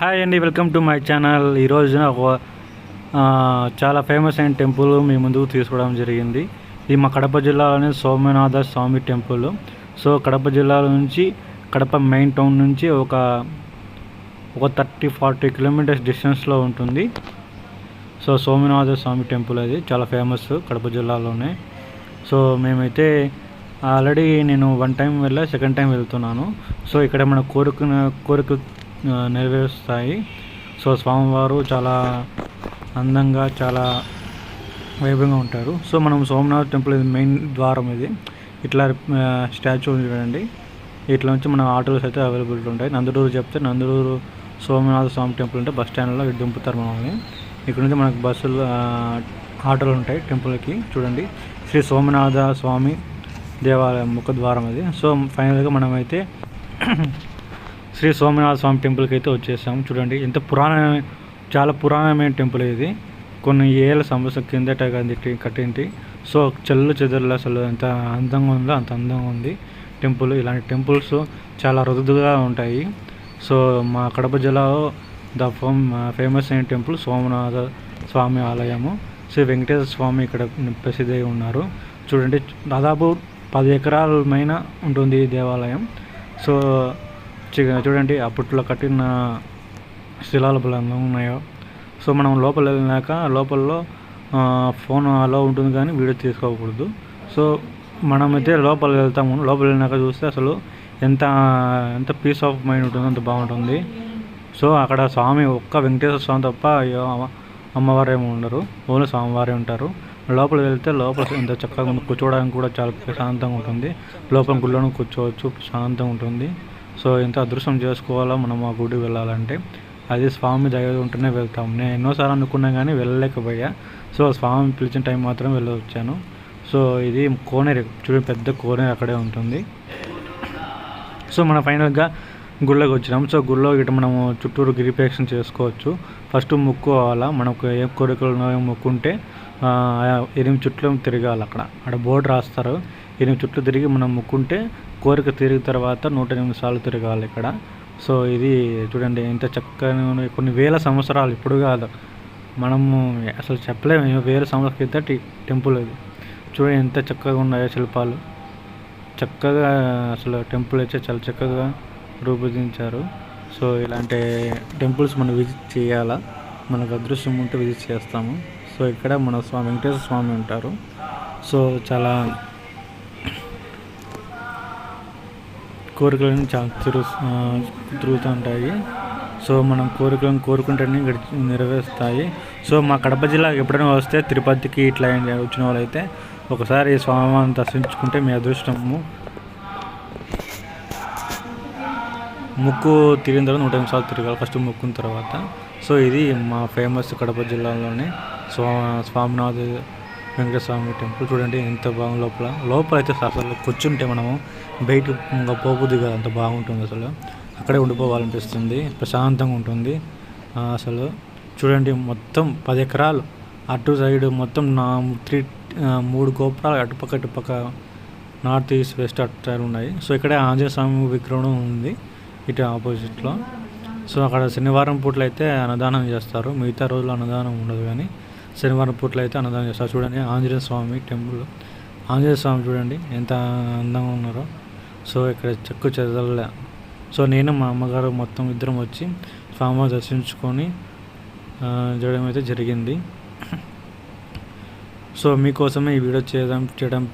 Hi అండి welcome to my channel ఈరోజున ఒక చాలా ఫేమస్ అయిన టెంపుల్ మీ ముందుకు తీసుకోవడం జరిగింది. ఇది మా కడప జిల్లాలోని సోమనాథ స్వామి టెంపుల్ సో కడప జిల్లాలో నుంచి కడప మెయిన్ టౌన్ నుంచి ఒక ఒక థర్టీ ఫార్టీ కిలోమీటర్స్ డిస్టెన్స్లో ఉంటుంది. సో సోమనాథ స్వామి టెంపుల్ అది చాలా ఫేమస్ కడప జిల్లాలోనే. సో మేమైతే ఆల్రెడీ నేను వన్ టైం వెళ్ళా సెకండ్ టైం వెళ్తున్నాను. సో ఇక్కడ మన కోరుకున్న కోరిక నెరవేరుస్తాయి. సో స్వామివారు చాలా అందంగా చాలా వైభవంగా ఉంటారు. సో మనం సోమనాథ్ టెంపుల్ ఇది మెయిన్ ద్వారం ఇది. ఇట్లా స్టాచ్యూ చూడండి. ఇట్లా నుంచి మన ఆటోస్ అయితే అవైలబిలిటీ ఉంటాయి. నందలూరు చెప్తే నందూరు సోమనాథ స్వామి టెంపుల్ అంటే బస్ స్టాండ్లో దింపుతారు మనల్ని. ఇక్కడ నుంచి మనకు బస్సులు ఆటోలు ఉంటాయి టెంపుల్కి. చూడండి. శ్రీ సోమనాథ స్వామి దేవాలయం ముఖద్వారం అది. సో ఫైనల్గా మనమైతే శ్రీ సోమనాథ స్వామి టెంపుల్కి అయితే వచ్చేసాము. చూడండి ఎంత పురాణ చాలా పురాణమైన టెంపుల్ ఇది. కొన్ని ఏళ్ళ సంవత్సరం కిందట కట్టి కట్టింటి సో చెల్లు చెదరులు అసలు ఎంత అందంగా ఉందో అంత అందంగా ఉంది టెంపుల్. ఇలాంటి టెంపుల్స్ చాలా రుదుగా ఉంటాయి. సో మా కడప జిల్లాలో ద ఫోమ్ ఫేమస్ అయిన టెంపుల్ సోమనాథ స్వామి ఆలయము. శ్రీ వెంకటేశ్వర స్వామి ఇక్కడ ప్రసిద్ధి ఉన్నారు. చూడండి దాదాపు పది ఎకరాల పైన ఉంటుంది ఈ దేవాలయం. సో చూడండి అప్పట్లో కట్టిన శిలాలు బలంగా ఉన్నాయో. సో మనం లోపల వెళ్ళినాక లోపలలో ఫోన్ అలో ఉంటుంది కానీ వీడియో తీసుకోకూడదు. సో మనమైతే లోపల వెళ్తాము. లోపల వెళ్ళినాక చూస్తే అసలు ఎంత ఎంత పీస్ ఆఫ్ మైండ్ ఉంటుందో అంత బాగుంటుంది. సో అక్కడ స్వామి ఒక్క వెంకటేశ్వర స్వామి తప్ప అమ్మ- అమ్మవారు ఏమి ఉండరు. ఓన్లీ స్వామివారే ఉంటారు. లోపల వెళ్తే లోపల ఎంత చక్కగా కూర్చోవడానికి కూడా చాలా ప్రశాంతంగా ఉంటుంది. లోపల గుళ్ళను కూర్చోవచ్చు ప్రశాంతంగా ఉంటుంది. సో ఎంత అదృష్టం చేసుకోవాలో మనం ఆ గుడికి వెళ్ళాలంటే? అది స్వామి దయ ఉంటేనే వెళ్తాం. నేను ఎన్నోసార్లు అనుకున్నా కానీ వెళ్ళలేకపోయా. సో స్వామి పిలిచిన టైం మాత్రం వెళ్ళొచ్చాను. సో ఇది కోనేరు. చూడండి పెద్ద కోనేరు అక్కడే ఉంటుంది. సో మన ఫైనల్గా గుళ్ళకి వచ్చినాం. సో గుళ్ళో ఇటు మనము చుట్టూరు గిరిపేక్షణ చేసుకోవచ్చు. ఫస్ట్ ముక్కోవాలా మనకు ఏ కోరికలు ఉన్నాయో మొక్కుంటే ఎనిమిది చుట్లు తిరగాలి అక్కడ. అక్కడ బోర్డు రాస్తారు. ఎనిమిది చుట్లు తిరిగి మనం ముక్కుంటే కోరిక తిరిగిన తర్వాత నూట ఎనిమిది సార్లు తిరగాలి ఇక్కడ. సో ఇది చూడండి ఎంత చక్కగా కొన్ని వేల సంవత్సరాలు ఇప్పుడు కాదు. మనము అసలు చెప్పలేము వేల సంవత్సరాల క్రితం టెంపుల్ ఇది. చూడండి ఎంత చక్కగా ఉన్నాయో శిల్పాలు. చక్కగా అసలు టెంపుల్ అయితే చాలా చక్కగా రూపొందించారు. సో ఇలాంటి టెంపుల్స్ మనం విజిట్ చేయాలా? మనకు అదృష్టం ఉంటే విజిట్ చేస్తాము. సో ఇక్కడ మన స్వామి వెంకటేశ్వర స్వామి ఉంటారు. సో చాలా కోరికలను చాలా తిరుగుతూ ఉంటాయి. సో మనం కోరికలను కోరుకుంటేనే గడిచి నెరవేరుస్తాయి. సో మా కడప జిల్లాకి ఎప్పుడైనా వస్తే తిరుపతికి ఇట్లా వచ్చిన వాళ్ళైతే ఒకసారి స్వామివారిని దర్శించుకుంటే మీ అదృష్టము. ముక్కు తిరిగిన తర్వాత నూట ఎనిమిది సార్లు తిరగాలి ఫస్ట్ ముక్కున తర్వాత. సో ఇది మా ఫేమస్ కడప జిల్లాలోని స్వా స్వామినాథ్ వెంకటస్వామి టెంపుల్ చూడండి ఎంత బాగుంది లోపల. లోపల అయితే అసలు కూర్చుంటే మనము బయట ఇంకా పోబుద్ది కదా అంత బాగుంటుంది అసలు. అక్కడే ఉండిపోవాలనిపిస్తుంది ప్రశాంతంగా ఉంటుంది. అసలు చూడండి మొత్తం పది ఎకరాలు. అటు సైడ్ మొత్తం నా త్రీ మూడు గోపురాలు అటుపక్క ఇటుపక్క నార్త్ ఈస్ట్ వెస్ట్ అటు సైడ్ ఉన్నాయి. సో ఇక్కడే ఆంజనేయ స్వామి విగ్రహం ఉంది ఇటు ఆపోజిట్లో. సో అక్కడ శనివారం పూట్ల అయితే అన్నదానం చేస్తారు. మిగతా రోజులు అన్నదానం ఉండదు కానీ శనివారం పూట్ల అయితే అన్నదానం చేస్తారు. చూడండి ఆంజనేయ స్వామి టెంపుల్. ఆంజనేయ స్వామి చూడండి ఎంత అందంగా ఉన్నారో. సో ఇక్కడ చెక్కు చెదల సో నేను మా అమ్మగారు మొత్తం ఇద్దరం వచ్చి స్వామివారిని దర్శించుకొని చేయడం అయితే జరిగింది. సో మీకోసమే ఈ వీడియో చేయడం చేయడం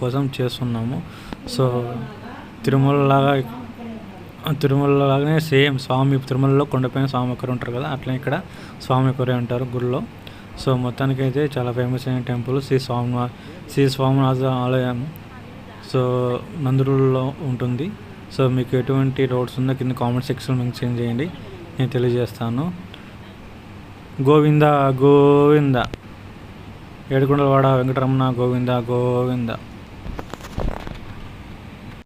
కోసం చేస్తున్నాము. సో తిరుమల లాగా సేమ్ స్వామి తిరుమలలో కొండపైన స్వామి ఒకరు ఉంటారు కదా అట్లనే ఇక్కడ స్వామి ఒకరే ఉంటారు గుడిలో సో మొత్తానికి అయితే చాలా ఫేమస్ అయిన టెంపుల్ శ్రీ స్వామి శ్రీ స్వామినాథ ఆలయం. సో నందురులో ఉంటుంది. సో మీకు ఎటువంటి డౌట్స్ ఉందో కింద కామెంట్ సెక్షన్ మెన్షన్ చేయండి. నేను తెలియజేస్తాను. గోవింద గోవింద. ఏడుకొండలవాడ వెంకటరమణ గోవింద గోవింద.